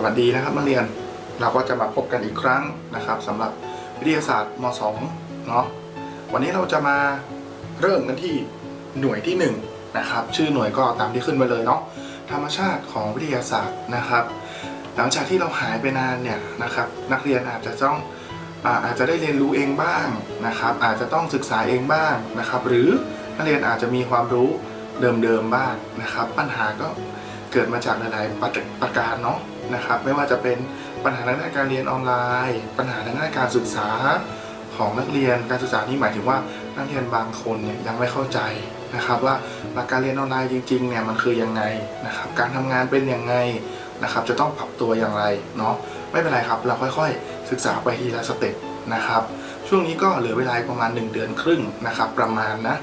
สวัสดีนะครับนักเรียนเราก็จะมาพบกันอีกครั้งนะครับสำหรับวิทยาศาสตร์ม .2 เนาะวันนี้เราจะมาเริ่มกันที่หน่วยที่1นะครับชื่อหน่วยก็ตามที่ขึ้นไปเลยเนาะธรรมชาติของวิทยาศาสตร์นะครับ หลังจากที่เราหายไปนานเนี่ยนะครับนักเรียนอาจจะต้องอาอาจจะได้เรียนรู้เองบ้างนะครับ อาจจะต้องศึกษาเองบ้างนะครับ หรือนักเรียนอาจจะมีความรู้เดิมๆบ้างนะครับ ปัญหาก็เกิดมาจากหลายๆประประการเนาะ นะครับ ไม่ว่าจะเป็นปัญหาทางด้านการเรียนออนไลน์ ปัญหาทางด้านการศึกษาของนักเรียนการศึกษานี่หมายถึงว่านักเรียนบางคนเนี่ยยังไม่เข้าใจนะครับว่าหลักการเรียนออนไลน์จริงๆเนี่ยมันคือยังไงนะครับการทำงานเป็นยังไงนะครับจะต้องปรับตัวอย่างไรเนาะไม่เป็นไรครับเราค่อยๆ ศึกษาไปทีละสเต็ปนะครับช่วงนี้ก็เหลือเวลาประมาณ 1 เดือนครึ่งนะครับประมาณนะ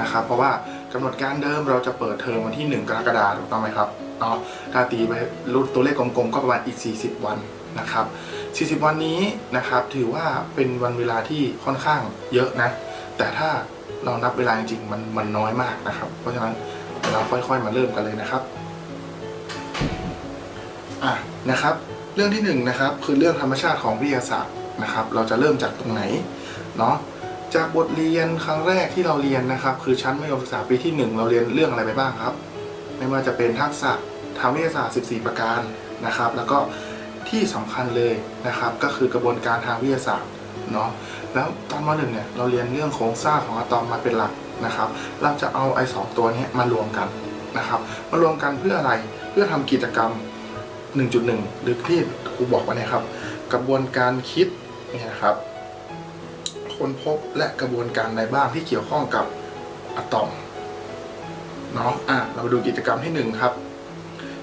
นะครับเพราะว่า กำหนดการเดิมเราจะเปิดเทอมวันที่ 1 กรกฎาคมถูกต้องไหมครับเนาะถ้าตีไปรูดตัวเลขกลมๆก็ประมาณอีก 40 วันนะครับ 40 วันนี้นะครับถือว่าเป็นวันเวลาที่ค่อนข้างเยอะนะ แต่ถ้าเรานับเวลาจริงๆมันมันน้อยมากนะครับ เพราะฉะนั้นเราค่อยๆมาเริ่มกันเลยนะครับอะนะครับ เรื่องที่หนึ่งนะครับคือเรื่องธรรมชาติของวิทยาศาสตร์นะครับ เราจะเริ่มจากตรงไหนเนาะ จากบทเรียนครั้งแรกที่เราเรียนนะครับ คือชั้นมัธยมศึกษาปีที่หนึ่งเราเรียนเรื่องอะไรไปบ้างครับ ไม่ว่าจะเป็นทักษะทางวิทยาศาสตร์ 14 ประการนะครับ แล้วก็ที่สำคัญเลยนะครับ ก็คือกระบวนการทางวิทยาศาสตร์เนาะแล้วตอนมหนึ่งเนี่ยเราเรียนเรื่องโครงสร้างของอะตอมมาเป็นหลักนะครับ เราจะเอาไอ้สองตัวนี้มารวมกันนะครับมารวมกันเพื่ออะไรเพื่อทำกิจกรรม 1.1 หรือที่ครูบอกไว้เนะครับ กระบวนการคิดเนี่ยนะครับ ค้นพบและกระบวนการใดบ้างที่เกี่ยวข้องกับอะตอมเนาะอะเรามาดูกิจกรรมที่หนึ่งครับ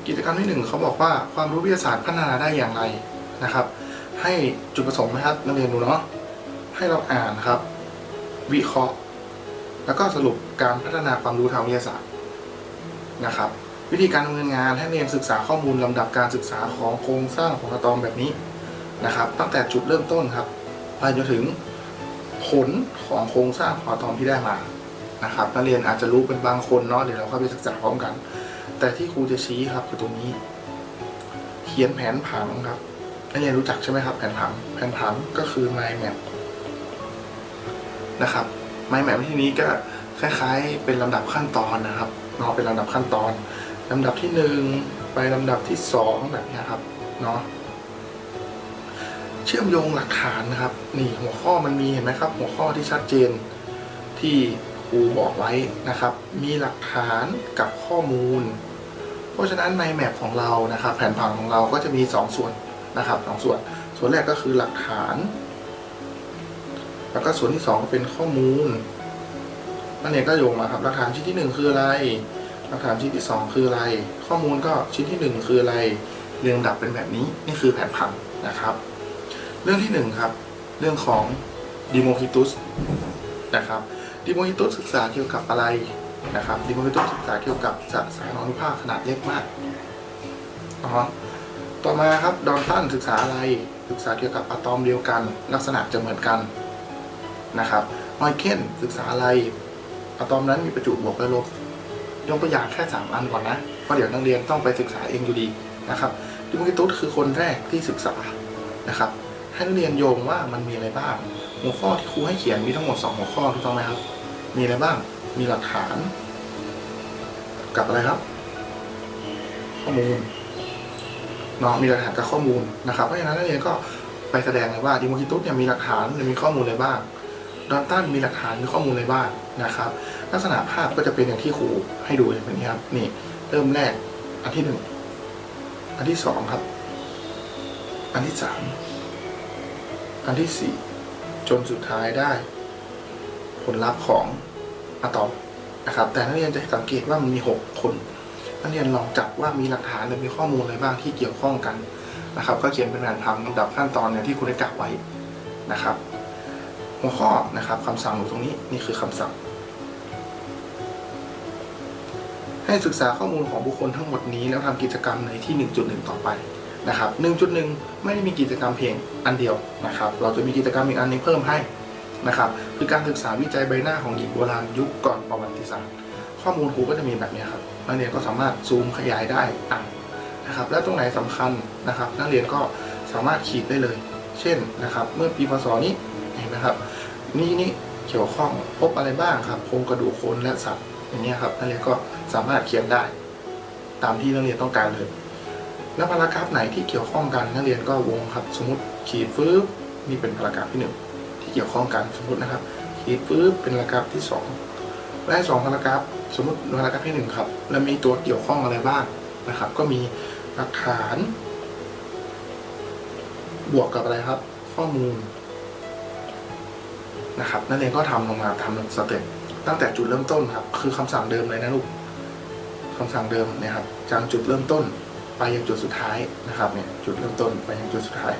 กิจกรรมที่หนึ่งเขาบอกว่าความรู้วิทยาศาสตร์พัฒนาได้อย่างไรนะครับ ให้จุดประสงค์นะครับนักเรียนดูเนาะให้เราอ่านครับ วิเคราะห์ แล้วก็สรุปการพัฒนาความรู้ทางวิทยาศาสตร์นะครับ วิธีการดำเนินงานให้เรียนศึกษาข้อมูลลำดับการศึกษาของโครงสร้างของอะตอมแบบนี้นะครับ ตั้งแต่จุดเริ่มต้นครับไปจนถึง ผลของโครงสร้างของอะตอมที่ได้มานะครับนักเรียนอาจจะรู้เป็นบางคนเนาะเดี๋ยวเราเข้าไปศึกษาพร้อมกัน แต่ที่ครูจะชี้ครับคือตรงนี้ เขียนแผนผังครับนักเรียนรู้จักใช่ไหมครับแผนผังแผนผังก็คือ mind map นะครับ mind map ที่นี้ก็คล้ายๆ เป็นลำดับขั้นตอนนะครับเนาะเป็นลำดับขั้นตอนลำดับที่หนึ่งไปลำดับที่สองแบบนี้ครับเนาะ เชื่อมโยงหลักฐานนะครับ นี่หัวข้อมันมีเห็นไหมครับ หัวข้อที่ชัดเจนที่ครูบอกไว้นะครับ มีหลักฐานกับข้อมูล เพราะฉะนั้นในแมปของเรานะครับ แผนผังของเราก็จะมี 2 ส่วนนะครับสองส่วน ส่วนแรกก็คือหลักฐาน แล้วก็ส่วนที่2ก็เป็นข้อมูลนั่นเองก็โยงมาครับหลักฐานชิ้นที่หนึ่งคืออะไร หลักฐานชิ้นที่ 2 คืออะไร ข้อมูลก็ชิ้นที่ 1 คืออะไรเรียงลำดับเป็นแบบนี้นี่คือแผนผังนะครับ เรื่องที่1ครับ เรื่องของดิโมฮิตุสนะครับดิโมฮิตุสศึกษาเกี่ยวกับอะไรนะครับดิโมฮิตุสศึกษาเกี่ยวกับสสารอนุภาคขนาดเล็กมากอ๋อต่อมาครับดอนตันศึกษาอะไรศึกษาเกี่ยวกับอะตอมเดียวกัน ลักษณะจะเหมือนกันนะครับมอยเคนศึกษาอะไรอะตอมนั้นมีประจุบวกและลบยกตัวอย่างแค่ 3 อันก่อนนะเพราะเดี๋ยวนักเรียนต้องไปศึกษาเองอยู่ดีนะครับดิโมคิตุสคือคนแรกที่ศึกษานะครับ ให้นักเรียนโยงว่ามันมีอะไรบ้าง หัวข้อที่ครูให้เขียนมีทั้งหมด 2 หัวข้อถูกต้องไหมครับ มีอะไรบ้าง มีหลักฐาน กับอะไรครับ ข้อมูลเนาะมีหลักฐานกับข้อมูลนะครับเพราะฉะนั้นนักเรียนก็ไปแสดงเลยว่าดิโมคิตุสเนี่ยมีหลักฐานหรือมีข้อมูลอะไรบ้างดอนตันมีหลักฐานมีข้อมูลอะไรบ้างนะครับ ลักษณะภาพก็จะเป็นอย่างที่ครูให้ดูอย่างนี้ครับ นี่ เริ่มแรกอันที่หนึ่งอันที่สองครับ อันที่สาม อันที่สี่จนสุดท้ายได้ ผลลัพธ์ของอะตอมนะครับ แต่นักเรียนจะสังเกตว่ามันมีหกคนนักเรียนลองจับว่ามีหลักฐานหรือมีข้อมูลอะไรบ้างที่เกี่ยวข้องกันนะครับ ก็เขียนเป็นแผนผังลำดับขั้นตอนอย่างที่คุณได้กล่าวไว้นะครับ หัวข้อนะครับคำสั่งอยู่ตรงนี้นี่คือคำสั่ง ให้ศึกษาข้อมูลของบุคคลทั้งหมดนี้แล้วทำกิจกรรมในที่ 1.1 ต่อไป นะครับ 1.1 ไม่ได้มีกิจกรรมเพียงอันเดียวนะครับ เราจะมีกิจกรรมอีกอันหนึงเพิ่มให้นะครับ คือการศึกษาวิจัยใบหน้าของหญิงโบราณยุคก่อนประวัติศาสตร์ ข้อมูลครูก็จะมีแบบนี้ครับ นักเรียนก็สามารถซูมขยายได้อ่านนะครับ และตรงไหนสำคัญนะครับ นักเรียนก็สามารถขีดได้เลย เช่นนะครับ เมื่อปีพศนี้เห็นไหมครับ นี่นี่เกี่ยวข้องพบอะไรบ้างครับ โครงกระดูกคนและสัตว์อย่างเงี้ยครับ นักเรียนก็สามารถเขียนได้ ตามที่นักเรียนต้องการเลย แล้วพารากราฟไหนที่เกี่ยวข้องกันนักเรียนก็วงครับ สมมติขีดฟื้บนี่เป็นพารากราฟที่หนึ่งที่เกี่ยวข้องกันสมมตินะครับ ขีดฟื้บเป็นพารากราฟที่สองและสองพารากราฟสมมติพารากราฟที่หนึ่งครับ แล้วมีตัวเกี่ยวข้องอะไรบ้างนะครับ ก็มีหลักฐาน บวกกับอะไรครับ ข้อมูลนะครับนักเรียนก็ทำลงมาทำสเต็ปตั้งแต่จุดเริ่มต้นครับ คือคำสั่งเดิมเลยนะลูกคำสั่งเดิมนี่ยครับจากจุดเริ่มต้น ไปยังจุดสุดท้ายนะครับเนี่ยจุดเริ่มต้นไปยังจุดสุดท้าย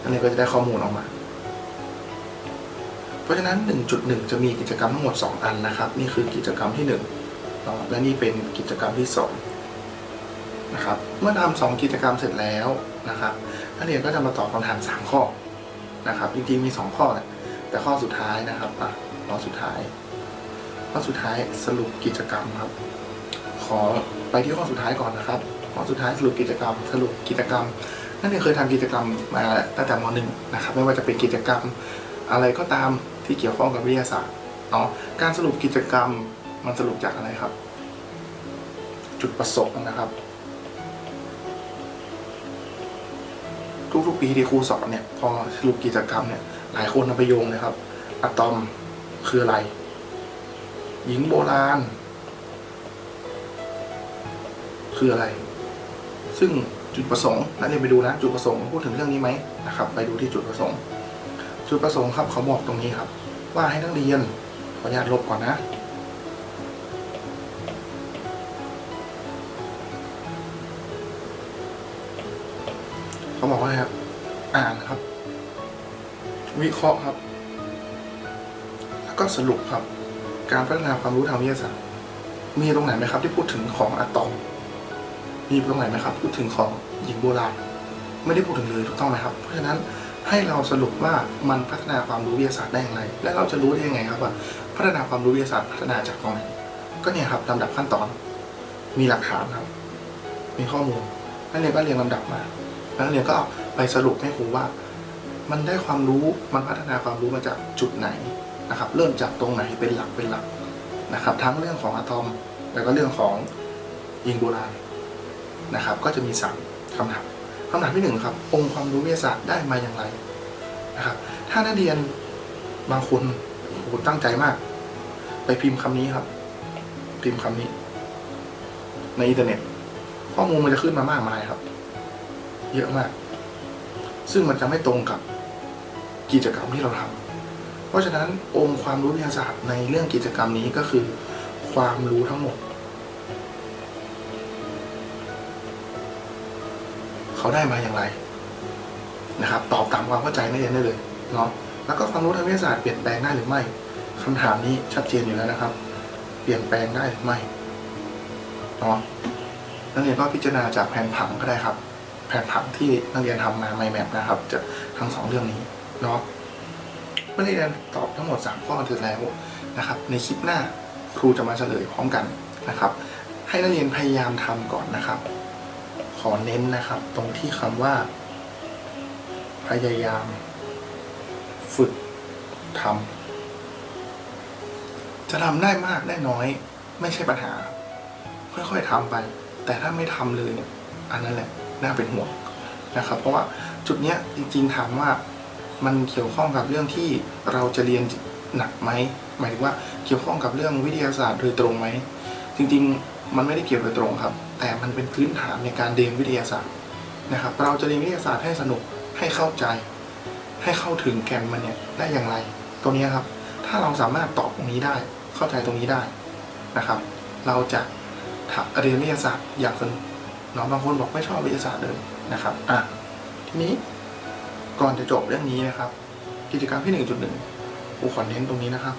นักเรียนก็จะได้ข้อมูลออกมา เพราะฉะนั้น 1.1 จะมีกิจกรรมทั้งหมด 2 อันนะครับ นี่คือกิจกรรมที่1เนาะและนี่เป็นกิจกรรมที่2นะครับเมื่อทำสองกิจกรรมเสร็จแล้วนะครับนักเรียนก็จะมาตอบคำถาม 3 ข้อนะครับจริงๆมี 2 ข้อแหละแต่ข้อสุดท้ายนะครับอะข้อสุดท้ายข้อสุดท้ายสรุปกิจกรรมครับ ขอไปที่ข้อสุดท้ายก่อนนะครับ ข้อสุดท้ายสรุปกิจกรรม สรุปกิจกรรม นั่นเองเคยทำกิจกรรมมาตั้งแต่มหนึ่งนะครับไม่ว่าจะเป็นกิจกรรมอะไรก็ตามที่เกี่ยวข้องกับวิทยาศาสตร์เนาะการสรุปกิจกรรมมันสรุปจากอะไรครับ จุดประสงค์นะครับ ทุกๆปีที่ครูสอนเนี่ยพอสรุปกิจกรรมเนี่ยหลายคนเอาไปโยงเลยครับอะตอมคืออะไร หญิงโบราณ คืออะไร ซึ่งจุดประสงค์นักเรียนไปดูนะจุดประสงค์พูดถึงเรื่องนี้ไหมนะครับ ไปดูที่จุดประสงค์ จุดประสงค์ครับเขาบอกตรงนี้ครับ ว่าให้นักเรียนขออนุญาตลบก่อนนะเขาบอกว่าครับอ่านครับ วิเคราะห์ครับ แล้วก็สรุปครับ การพัฒนาความรู้ทางวิทยาศาสตร์มีตรงไหนไหมครับ ที่พูดถึงของอะตอม มีตรงไหนไหมครับพูดถึงของหญิงโบราณ ไม่ได้พูดถึงเลยถูกต้องไหมครับ เพราะฉะนั้นให้เราสรุปว่ามันพัฒนาความรู้วิทยาศาสตร์ได้อย่างไร และเราจะรู้ได้ยังไงครับว่า พัฒนาความรู้วิทยาศาสตร์พัฒนาจากตรงไหนก็เนี่ยครับลำดับขั้นตอน มีหลักฐานครับ มีข้อมูลนักเรียนก็เรียงลำดับมาแล้วนักเรียนก็เอาไปสรุปให้ครูว่า มันได้ความรู้มันพัฒนาความรู้มาจากจุดไหนนะครับ เริ่มจากตรงไหนเป็นหลักเป็นหลักนะครับ ทั้งเรื่องของอะตอม แล้วก็เรื่องของยิงโบราณ นะครับ ก็จะมีสามคำถามคำถามที่หนึ่งครับ องค์ความรู้วิทยาศาสตร์ได้มาอย่างไรนะครับ ถ้านักเรียนบางคนโอ้โหตั้งใจมาก ไปพิมพ์คำนี้ครับ พิมพ์คำนี้ ในอินเทอร์เน็ต ข้อมูลมันจะขึ้นมามากมายครับ เยอะมาก ซึ่งมันจะไม่ตรงกับกิจกรรมที่เราทำเพราะฉะนั้นองค์ความรู้วิทยาศาสตร์ในเรื่องกิจกรรมนี้ก็คือ ความรู้ทั้งหมด เขาได้มาอย่างไรนะครับ ตอบตามความเข้าใจนักเรียนได้เลยเนาะแล้วก็ความรู้ทางวิทยาศาสตร์เปลี่ยนแปลงได้หรือไม่คำถามนี้ชัดเจนอยู่แล้วนะครับ เปลี่ยนแปลงได้หรือไม่เนาะนักเรียนก็พิจารณาจากแผนผังก็ได้ครับ แผนผังที่นักเรียนทำมาไม่แมปนะครับจะทั้งสองเรื่องนี้เนาะเมื่อนักเรียนตอบทั้งหมดสามข้อเสร็จแล้วนะครับ ในคลิปหน้าครูจะมาเฉลยพร้อมกันนะครับ ให้นักเรียนพยายามทำก่อนนะครับ ขอเน้นนะครับ ตรงที่คำว่า พยายาม ฝึกทำจะทำได้มากได้น้อย ไม่ใช่ปัญหา ค่อยๆทำไป แต่ถ้าไม่ทำเลยเนี่ย อันนั้นแหละ น่าเป็นห่วงนะครับ เพราะว่าจุดเนี้ยจริงๆถามว่ามันเกี่ยวข้องกับเรื่องที่เราจะเรียนหนักไหมหมายถึงว่าเกี่ยวข้องกับเรื่องวิทยาศาสตร์โดยตรงไหมจริงๆ มันไม่ได้เกี่ยวโดยตรงครับ แต่มันเป็นพื้นฐานในการเรียนวิทยาศาสตร์นะครับ เราจะเรียนวิทยาศาสตร์ให้สนุกให้เข้าใจ ให้เข้าถึงแกนมันเนี่ยได้อย่างไร ตรงนี้ครับ ถ้าเราสามารถตอบตรงนี้ได้ เข้าใจตรงนี้ได้นะครับ เราจะเรียนวิทยาศาสตร์อย่างสนุกเนาะบางคนบอกไม่ชอบวิทยาศาสตร์เลยนะครับอะทีนี้ก่อนจะจบเรื่องนี้นะครับ กิจกรรมที่หนึ่งจุดหนึ่งครูขอเน้นตรงนี้นะครับ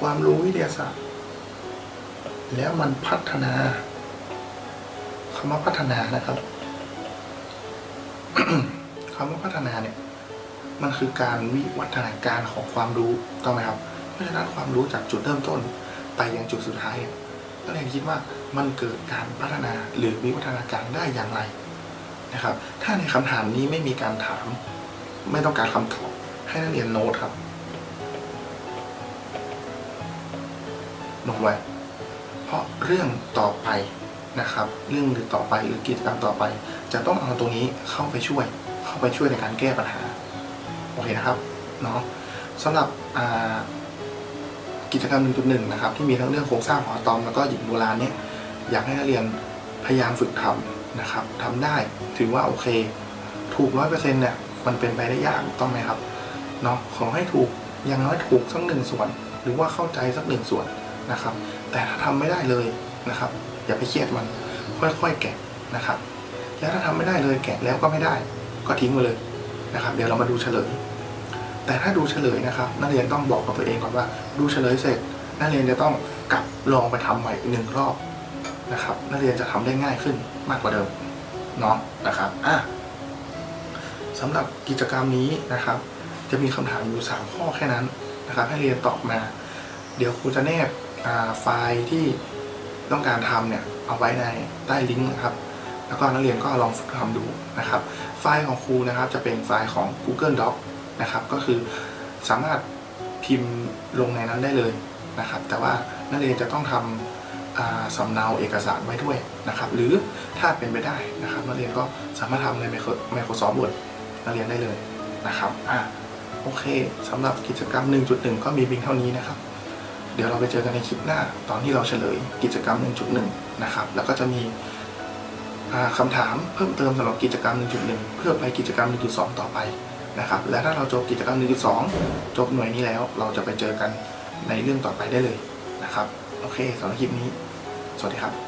ความรู้วิทยาศาสตร์ แล้วมันพัฒนาคำว่าพัฒนานะครับคำว่าพัฒนาเนี่ย มันคือการวิวัฒนาการของความรู้ต้องไหมครับเพราะฉะนั้นความรู้จากจุดเริ่มต้นไปยังจุดสุดท้ายเนี่ยนักเรียนคิดว่ามันเกิดการพัฒนาหรือวิวัฒนาการได้อย่างไรนะครับ ถ้าในคำถามนี้ไม่มีการถาม ไม่ต้องการคำตอบให้นักเรียนโน้ตครับโน้ตไว้ เพราะเรื่องต่อไปนะครับ เรื่องต่อไปหรือกิจกรรมต่อไป จะต้องเอาตรงนี้เข้าไปช่วย เข้าไปช่วยในการแก้ปัญหาโอเคนะครับเนาะสำหรับกิจกรรม1.1นะครับที่มีทั้งเรื่องโครงสร้างของอะตอมแล้วก็หญิงโบราณเนี่ยอยากให้นักเรียนพยายามฝึกทำนะครับทำได้ถือว่าโอเค ถูกร้อยเปอร์เซ็นต์เนี่ยมันเป็นไปได้ยากถูกต้องไหมครับเนาะขอให้ถูกอย่างน้อยถูกสักหนึ่งส่วน หรือว่าเข้าใจสักหนึ่งส่วน นะครับ แต่ถ้าทำไม่ได้เลยนะครับ อย่าไปเครียดมัน ค่อยๆแกะนะครับ แล้วถ้าทำไม่ได้เลยแกะแล้วก็ไม่ได้ ก็ทิ้งไปเลยนะครับ เดี๋ยวเรามาดูเฉลย แต่ถ้าดูเฉลยนะครับ นักเรียนต้องบอกกับตัวเองก่อนว่า ดูเฉลยเสร็จ นักเรียนจะต้องกลับลองไปทำใหม่อีกหนึ่งรอบนะครับ นักเรียนจะทำได้ง่ายขึ้นมากกว่าเดิมเนาะนะครับอะสำหรับกิจกรรมนี้นะครับ จะมีคำถามอยู่ 3 ข้อแค่นั้นนะครับ ให้เรียนตอบมา เดี๋ยวครูจะแนบ ไฟล์ที่ต้องการทำเนี่ยเอาไว้ในใต้ลิงก์นะครับ แล้วก็นักเรียนก็ลองฝึกทำดูนะครับ ไฟล์ของครูนะครับจะเป็นไฟล์ของ Google Doc นะครับ ก็คือสามารถพิมพ์ลงในนั้นได้เลยนะครับ แต่ว่านักเรียนจะต้องทำอ่าสำเนาเอกสารไว้ด้วยนะครับ หรือถ้าเป็นไปได้นะครับนักเรียนก็สามารถทำใน Micro- Microsoft Word นักเรียนได้เลยนะครับอะโอเคสำหรับกิจกรรม 1.1 ก็มีเพียงเท่านี้นะครับ เดี๋ยวเราไปเจอกันในคลิปหน้า ตอนที่เราเฉลยกิจกรรม 1.1 นะครับ แล้วก็จะมีอ่าคำถามเพิ่มเติมสำหรับกิจกรรม 1.1 เพื่อไปกิจกรรม 1.2 ต่อไปนะครับ และถ้าเราจบกิจกรรม 1.2 จบหน่วยนี้แล้ว เราจะไปเจอกันในเรื่องต่อไปได้เลยนะครับ โอเคสำหรับคลิปนี้ สวัสดีครับ